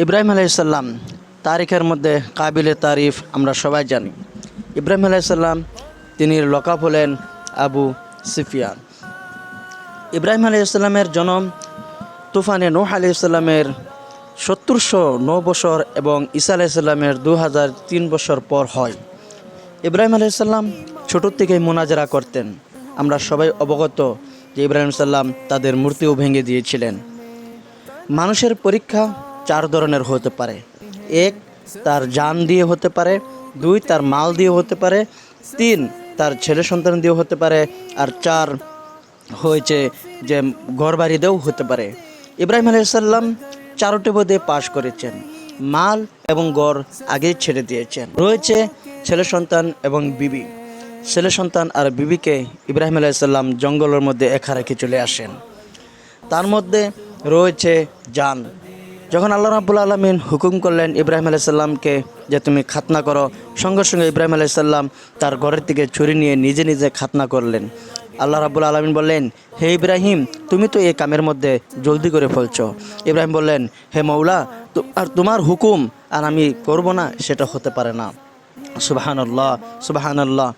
ইব্রাহিম আলাইসাল্লাম তারিখের মধ্যে কাবিলে তারিফ আমরা সবাই জানি। ইব্রাহিম আলাইসাল্লাম তিনি লকাপ হলেন আবু সিফিয়ান। ইব্রাহিম আলাইসাল্লামের জন্ম তুফানে নোহ আলাইসাল্লামের সত্তরশো নৌ বছর এবং ঈসা আলাইসাল্লামের দু হাজার তিন বছর পর হয়। ইব্রাহিম আলাইসাল্লাম ছোটোর থেকেই মোনাজারা করতেন। আমরা সবাই অবগত যে ইব্রাহিম সাল্লাম তাদের মূর্তিও ভেঙে দিয়েছিলেন। মানুষের পরীক্ষা চার ধরনের হতে পারে। এক, তার জান দিয়ে হতে পারে। দুই, তার মাল দিয়ে হতে পারে। তিন, তার ছেলে সন্তান দিয়ে হতে পারে। আর চার হয়েছে যে ঘর বাড়ি দিয়েও হতে পারে। ইব্রাহিম আলাইসাল্লাম চারোটি বোধে পাশ করেছেন। মাল এবং গড় আগেই ছেড়ে দিয়েছেন। রয়েছে ছেলে সন্তান এবং বিবি। ছেলে সন্তান আর বিবিকে ইব্রাহিম আলাইসাল্লাম জঙ্গলের মধ্যে একা রেখে চলে আসেন। তার মধ্যে রয়েছে জান। যখন আল্লাহ রাবুল আলমিন হুকুম করলেন ইব্রাহিম আলাইসাল্লামকে যে তুমি খাতনা করো, সঙ্গে সঙ্গে ইব্রাহিম আলাইসাল্লাম তার ঘরের থেকে ছুরি নিয়ে নিজে নিজে খাতনা করলেন। আল্লাহ রাবুল আলমিন বললেন, হে ইব্রাহিম, তুমি তো এই কামের মধ্যে জলদি করে ফেলছো। ইব্রাহিম বললেন, হে মৌলা আর তোমার হুকুম আর আমি করব না, সেটা হতে পারে না। সুবাহান্লাহ সুবাহান্লাহ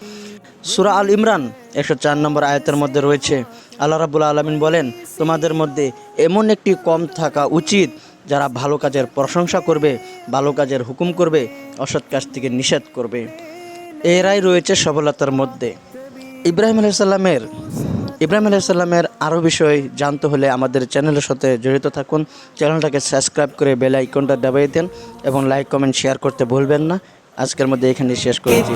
সুরা আল ইমরান একশো চার নম্বর আয়তের মধ্যে রয়েছে। আল্লাহ রাবুল আলমিন বলেন, তোমাদের মধ্যে এমন একটি কম থাকা উচিত যারা ভালো কাজের প্রশংসা করবে, ভালো কাজের হুকুম করবে, অসৎ কাজ থেকে নিষেধ করবে। এরাই রয়েছে সফলতার মধ্যে। ইব্রাহিম আলাইসাল্লামের ইব্রাহিম আলাইসাল্লামের আরও বিষয় জানতে হলে আমাদের চ্যানেলের সাথে জড়িত থাকুন। চ্যানেলটাকে সাবস্ক্রাইব করে বেল আইকনটা দাবাই দেন এবং লাইক, কমেন্ট, শেয়ার করতে ভুলবেন না। আজকের মধ্যে এখানে শেষ করেছি।